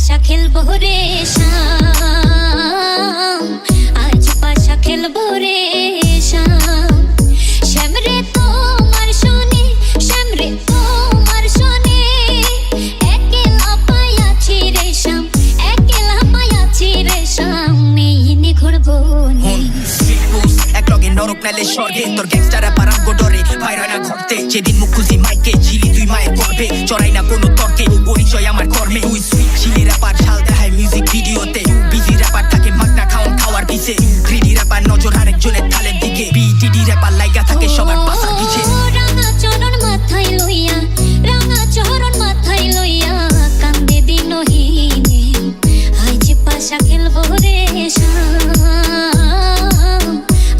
পাশা খেলব রে আজ পাশা খেলব রে শ্যাম। শ্যাম রে তোমার শোনে, শ্যাম রে তোমার শোনে। একেলা পায়াছি রে শ্যাম, একেলা পায়াছি রে শ্যাম। নেই ঘুরবো এক লগে নরক নালে স্বর্গে। তোর গ্যাংস্টার পারাম গোডরে ভাইরানা ঘটতে যেদিন মুখ খুশি লাইগা থাকে সবার পাশার পিছে রাঙা চরণ মাথায় লইয়া রাঙা চরণ মাথায় লইয়া কান্দে দিনহীনে আজ পাশা খেলব রে শ্যাম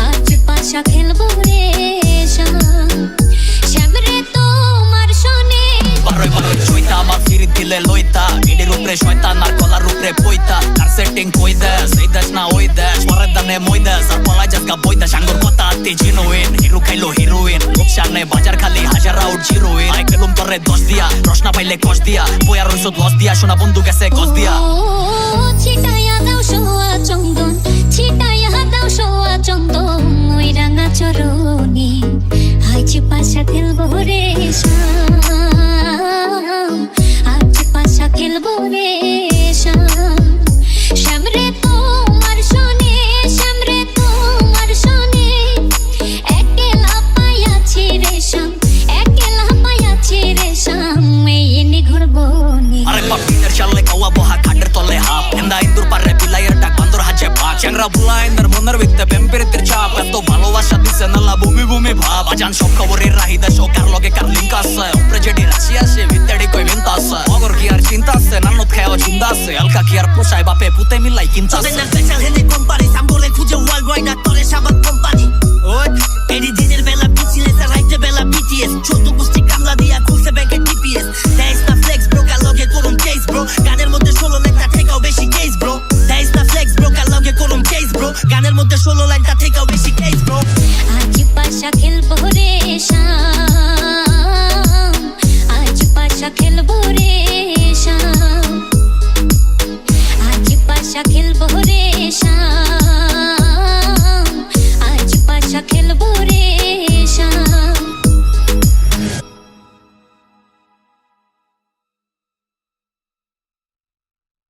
আজ পাশা খেলব রে শ্যাম। শ্যাম রে তোমার শোনে বারোই বারোই চইতা আমার ফিরি দিলে লইতা ইডির উপরে শয়তান আর কলার উপরে পইতা। তার সেটিং কই দেশ এই দেশ না ওই দেশ পরের দানে মই দেশ আর পলাই জায়গা বই আউট জিরোইন আই গেলুম তোরে দশ দিয়া রসনা পাইলে কষ দিয়া বয়া রইছত লস দিয়া সোনা বন্ধু গেছে কষ দিয়া। ছিটাইয়া দাও সোয়া চন্দন ছিটাইয়া দাও সোয়া চন্দন ওই রাঙা চরণে আজ পাশা খেলব রে শ্যাম আজ পাশা খেলব রে ভাগ চ্যাংরা বুলা ইন্দার মনের ভিত্তে প্রেমের চাপ এত ভালোবাসা দিছে নালা ভূমি ভূমি ভাব আজান সব খবরের রাহিদা শো কার লগে কার লিঙ্ক আছে উপরে যেটি রাশি আছে ভিত্তেডি কই ভিন্তা আছে মগর কি আর চিন্তা আছে নানত খাওয়া চিন্তা আছে হালকা কি আর পোষায় বাপে পুতে মিলাই কিনতা আছে Soy en el special en solo like